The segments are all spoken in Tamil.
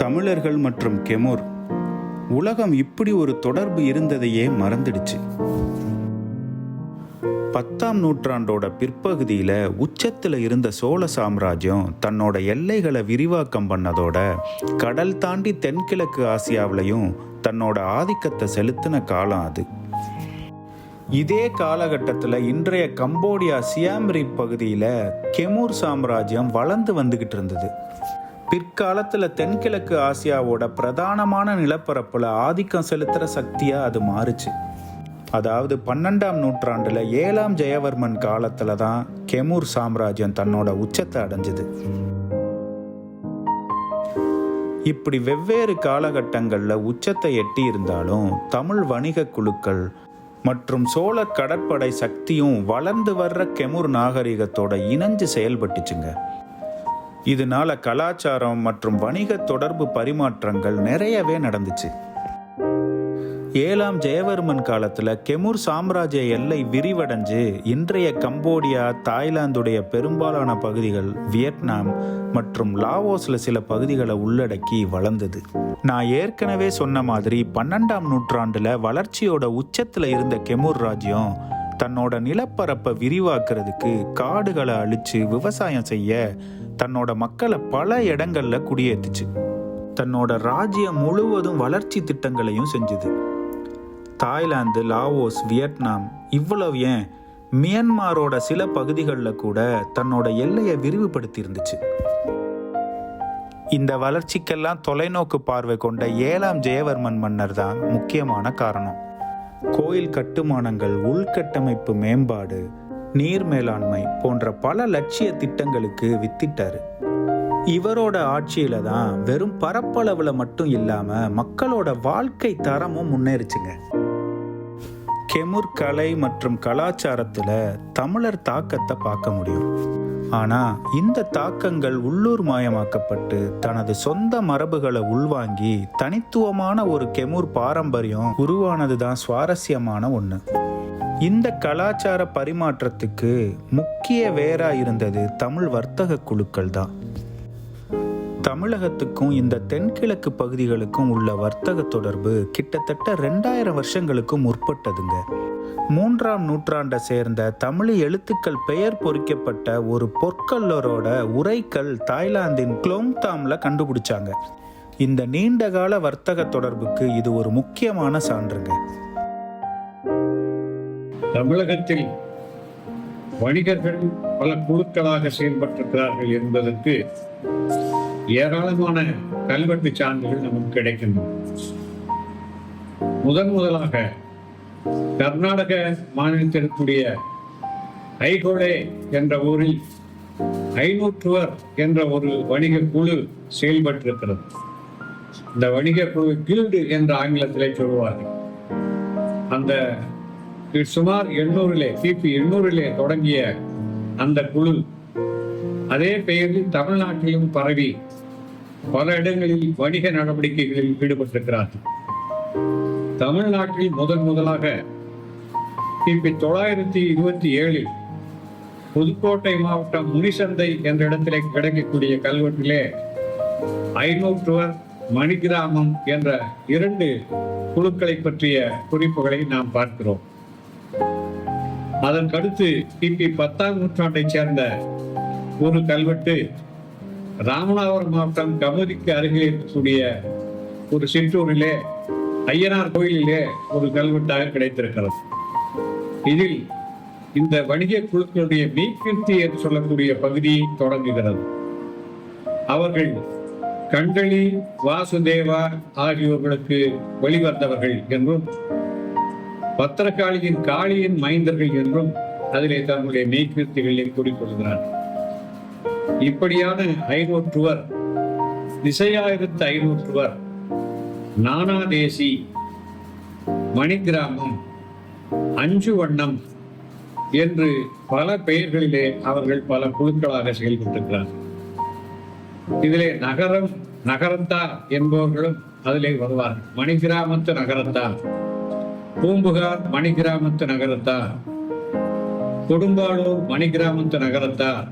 தமிழர்கள் மற்றும் கெமோர் உலகம் இப்படி ஒரு தொடர்பு இருந்ததையே மறந்துடுச்சு. பத்தாம் நூற்றாண்டோட பிற்பகுதியில் உச்சத்தில் இருந்த சோழ சாம்ராஜ்யம் தன்னோட எல்லைகளை விரிவாக்கம் பண்ணதோட கடல் தாண்டி தென்கிழக்கு ஆசியாவிலையும் தன்னோட ஆதிக்கத்தை செலுத்தின காலம் அது. இதே காலகட்டத்தில் இன்றைய கம்போடியா சியாம்ரி பகுதியில் கெமூர் சாம்ராஜ்யம் வளர்ந்து வந்துகிட்டு இருந்தது. பிற்காலத்தில் தென்கிழக்கு ஆசியாவோட பிரதானமான நிலப்பரப்பில் ஆதிக்கம் செலுத்துகிற சக்தியாக அது மாறுச்சு. அதாவது பன்னெண்டாம் நூற்றாண்டில் ஏழாம் ஜெயவர்மன் காலத்தில் தான் கெமூர் சாம்ராஜ்யம் தன்னோட உச்சத்தை அடைஞ்சுது. இப்படி வெவ்வேறு காலகட்டங்களில் உச்சத்தை எட்டி இருந்தாலும் தமிழ் வணிக குழுக்கள் மற்றும் சோழ கடற்படை சக்தியும் வளர்ந்து வர்ற கெமூர் நாகரிகத்தோட இணைஞ்சு செயல்பட்டுச்சுங்க. இதனால கலாச்சாரம் மற்றும் வணிக தொடர்பு பரிமாற்றங்கள் நிறையவே நடந்துச்சு. ஏழாம் ஜெயவர்மன் காலத்துல கெமுர் சாம்ராஜ்ய எல்லை விரிவடைஞ்சு இன்றைய கம்போடியா தாய்லாந்துடைய பெரும்பாலான பகுதிகள் வியட்நாம் மற்றும் லாவோஸ்ல சில பகுதிகளை உள்ளடக்கி வளர்ந்தது. நான் ஏற்கனவே சொன்ன மாதிரி பன்னெண்டாம் நூற்றாண்டுல வளர்ச்சியோட உச்சத்துல இருந்த கெமுர் ராஜ்யம் தன்னோட நிலப்பரப்பை விரிவாக்குறதுக்கு காடுகளை அழிச்சு விவசாயம் செய்ய தன்னோட மக்களை பல இடங்கள்ல குடியேற்றுச்சு தன்னோட ராஜ்யம் முழுவதும் வளர்ச்சி திட்டங்களையும் செஞ்சுது. தாய்லாந்து லாவோஸ் வியட்நாம் இவ்வளவு ஏன் மியன்மாரோட சில பகுதிகளில் கூட தன்னோட எல்லையை விரிவுபடுத்தி இருந்துச்சு இந்த வளர்ச்சிக்கெல்லாம் தொலைநோக்கு பார்வை கொண்ட ஏழாம் ஜெயவர்மன் மன்னர் தான் முக்கியமான காரணம். கோயில் கட்டுமானங்கள் உள்கட்டமைப்பு மேம்பாடு நீர் மேலாண்மை போன்ற பல லட்சிய திட்டங்களுக்கு வித்திட்டாரு. இவரோட ஆட்சியில தான் வெறும் பரப்பளவுல மட்டும் இல்லாம மக்களோட வாழ்க்கை தரமும் முன்னேறிச்சுங்க. கெமுர் கலை மற்றும் கலாச்சாரத்துல தமிழர் தாக்கத்தை பார்க்க முடியும். ஆனா இந்த தாக்கங்கள் உள்ளூர் மயமாக்கப்பட்டு தனது சொந்த மரபுகளை உள்வாங்கி தனித்துவமான ஒரு கெமுர் பாரம்பரியம் உருவானது தான் சுவாரஸ்யமான ஒன்று இந்த கலாச்சார பரிமாற்றத்துக்கு முக்கிய வேரா இருந்தது தமிழ் வர்த்தக குழுக்கள் தான். தமிழகத்துக்கும் இந்த தென்கிழக்கு பகுதிகளுக்கும் உள்ள வர்த்தக தொடர்பு கிட்டத்தட்ட ரெண்டாயிரம் வருஷங்களுக்கு முற்பட்டதுங்க. மூன்றாம் நூற்றாண்டை சேர்ந்த தமிழ் எழுத்துக்கள் பெயர் பொறிக்கப்பட்ட ஒரு பொற்கல்லரோட உரைக்கல் தாய்லாந்தின் குளோங்தாம்ல கண்டுபிடிச்சாங்க. இந்த நீண்டகால வர்த்தக தொடர்புக்கு இது ஒரு முக்கியமான சான்றுங்க. தமிழகத்தில் வணிகர்கள் பல குழுக்களாக செயல்பட்டிருக்கிறார்கள் என்பதற்கு ஏராளமான கல்வெட்டு சான்றுகள் நமக்கு கிடைக்கின்றன. முதன் முதலாக கர்நாடக மாநிலத்திற்குரிய ஐகோளே என்ற ஊரில் ஐநூற்றுவர் என்ற ஒரு வணிக குழு செயல்பட்டிருக்கிறது. இந்த வணிக குழு கில்டு என்ற ஆங்கிலத்திலே சொல்வார்கள் அந்த சுமார் எண்ணூறிலே கிபி எண்ணூறிலே தொடங்கிய அந்த குழு. அதே பெயரில் தமிழ்நாட்டிலும் பரவி பல இடங்களில் வணிக நடவடிக்கைகளில் ஈடுபட்டிருக்கிறார்கள். தமிழ்நாட்டில் முதன் முதலாக கிபி தொள்ளாயிரத்தி இருபத்தி ஏழில் புதுக்கோட்டை மாவட்டம் முனிசந்தை என்ற இடத்திலே கிடைக்கக்கூடிய கல்வெட்டிலே ஐநூற்றுவர் மணிகிராமம் என்ற இரண்டு குழுக்களை பற்றிய குறிப்புகளை நாம் பார்க்கிறோம். அதற்கடுத்து கிபி பத்தாம் நூற்றாண்டைச் சேர்ந்த ஒரு கல்வெட்டு ராமநாதபுரம் மாவட்டம் கமுதிக்கு அருகில் இருக்கக்கூடிய ஒரு சிற்றூரிலே ஐயனார் கோயிலிலே ஒரு கல்வெட்டாக கிடைத்திருக்கிறது. இதில் இந்த வணிக குழுக்களுடைய மீக்கிருத்தி என்று சொல்லக்கூடிய பகுதி தொடங்குகிறது. அவர்கள் கண்களி வாசுதேவா ஆகியோர்களுக்கு வெளிவந்தவர்கள் என்றும் பத்திரகாளியின் காளியின் மைந்தர்கள் என்றும் அதிலே தன்னுடைய மெய்கிருத்திகளில் கூறிக்கொள்கிறார். இப்படியான ஐநூற்றுவர் திசையாயிரத்து ஐநூற்றுவர் நானாதேசி மணிகிராமம் அஞ்சு வண்ணம் என்று பல பெயர்களிலே அவர்கள் பல குழுக்களாக செயல்பட்டிருக்கிறார்கள் இதிலே நகரம் நகரத்தார் என்பவர்களும் அதிலே வருவார்கள். மணிகிராமத்து நகரத்தார். பூம்புகார் மணிகிராமத்து நகரத்தா? கொடும்பாளூர் மணிகிராமத்து நகரத்தா?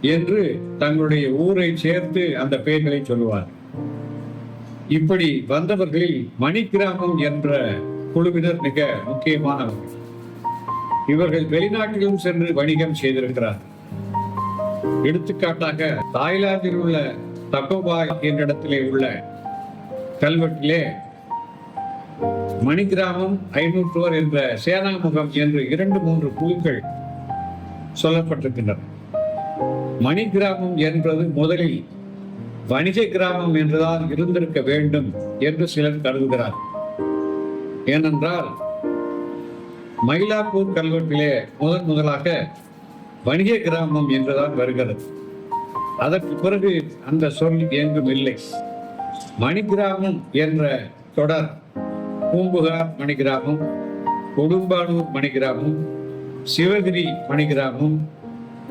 என்று தங்களுடைய ஊரை சேர்த்து அந்த பெயர்களை சொல்லுவார். இப்படி வந்தவர்களில் மணிக்கிராமம் என்ற குழுவினர் மிக முக்கியமானவர்கள். இவர்கள் வெளிநாட்டிலும் சென்று வணிகம் செய்திருக்கிறார். எடுத்துக்காட்டாக தாய்லாந்தில் உள்ள தக்கோபாய் என்ற இடத்திலே உள்ள கல்வெட்டிலே மணிகிராமம் ஐநூற்றோர் என்ற சேனாமுகம் என்று இரண்டு மூன்று குழுக்கள் சொல்லப்பட்டிருக்கின்றன. மணிகிராமம் என்பது முதலில் வணிக கிராமம் என்றுதான் இருந்திருக்க வேண்டும் என்று சிலர் கருதுகிறார். ஏனென்றால் மயிலாப்பூர் கல்வெட்டிலே முதன் முதலாக வணிக கிராமம் என்றுதான் வருகிறது. அதற்கு பிறகு அந்த சொல் எங்கும் இல்லை மணிகிராமம் என்ற தொடர் பூம்புகார் மணிகிராமம் கொடும்பானூர் மணிகிராமம் சிவகிரி மணிகிராமம்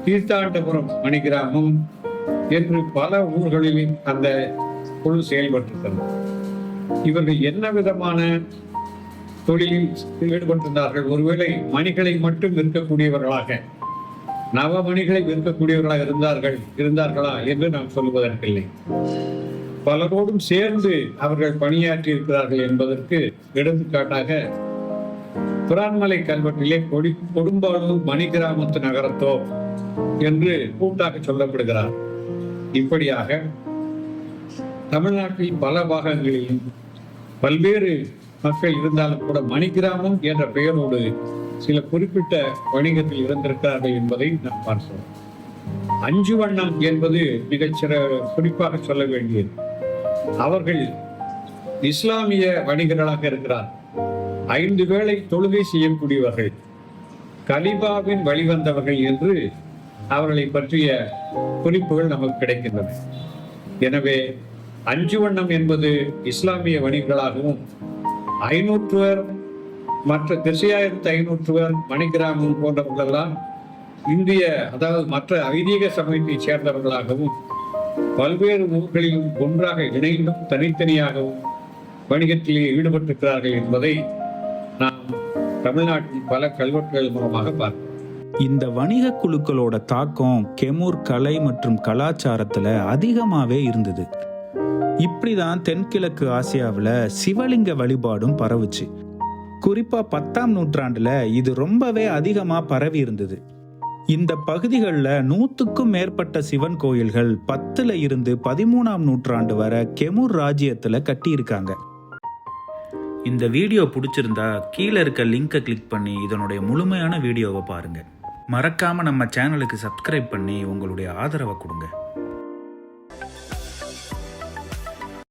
தீர்த்தாண்டபுரம் மணிகிராமம் என்று பல ஊர்களில் அந்த குழு செயல்பட்டிருக்கிறது இவர்கள் என்ன விதமான தொழிலில் ஈடுபட்டிருந்தார்கள்? ஒருவேளை மணிகளை மட்டும் விற்கக்கூடியவர்களாக நவமணிகளை விற்கக்கூடியவர்களாக இருந்தார்கள் இருந்தார்களா என்று நாம் சொல்லுவதற்கில்லை. பலரோடும் சேர்ந்து அவர்கள் பணியாற்றி இருக்கிறார்கள் என்பதற்கு எடுத்துக்காட்டாக புறான்மலை கல்வெட்டிலே கொடி கொடும்பாளூர் மணிகிராமத்து நகரத்தோ என்று கூட்டாக சொல்லப்படுகிறார். இப்படியாக தமிழ்நாட்டில் பல பாகங்களிலும் பல்வேறு மக்கள் இருந்தாலும் கூட மணிகிராமம் என்ற பெயரோடு சில குறிப்பிட்ட வணிகத்தில் இருந்திருக்கிறார்கள் என்பதை நாம் பார்க்கிறோம். அஞ்சு வண்ணம் என்பது மிகச்சிற குறிப்பாக சொல்ல வேண்டியது. அவர்கள் இஸ்லாமிய வணிகர்களாக இருக்கிறார். ஐந்து வேளை தொழுகை செய்யக்கூடியவர்கள் கலிபாவின் வழிவந்தவர்கள் என்று அவர்களை பற்றிய குறிப்புகள் நமக்கு கிடைக்கின்றன. எனவே அஞ்சு வண்ணம் என்பது இஸ்லாமிய வணிகர்களாகவும் ஐநூற்றுவர் மற்ற திசையாயிரத்து ஐநூற்றுவர் மணிகிராமம் போன்றவர்களெல்லாம் இந்திய அதாவது மற்ற ஐதீக சமயத்தைச் சேர்ந்தவர்களாகவும் பல்வேறு ஊர்களிலும் ஒன்றாக இணைந்தும் தனித்தனியாகவும் வணிகத்திலே ஈடுபட்டிருக்கிறார்கள் என்பதை நாம் தமிழ்நாட்டின் பல கல்வெட்டுகள் மூலமாக பார்க்கிறோம். இந்த வணிக குழுக்களோட தாக்கம் கெமூர் கலை மற்றும் கலாச்சாரத்துல அதிகமாவே இருந்தது. இப்படிதான் தென்கிழக்கு ஆசியாவில் சிவலிங்க வழிபாடும் பரவுச்சு. குறிப்பா பத்தாம் நூற்றாண்டுல இது ரொம்பவே அதிகமா பரவி இருந்தது. இந்த பகுதிகளில் நூற்றுக்கும் மேற்பட்ட சிவன் கோயில்கள் பத்துல இருந்து பதிமூணாம் நூற்றாண்டு வரை கெமூர் ராஜ்யத்தில் கட்டியிருக்காங்க. இந்த வீடியோ பிடிச்சிருந்தா கீழே இருக்க லிங்கை கிளிக் பண்ணி இதனுடைய முழுமையான வீடியோவை பாருங்க. மறக்காமல் நம்ம சேனலுக்கு சப்ஸ்கிரைப் பண்ணி உங்களுடைய ஆதரவை கொடுங்க.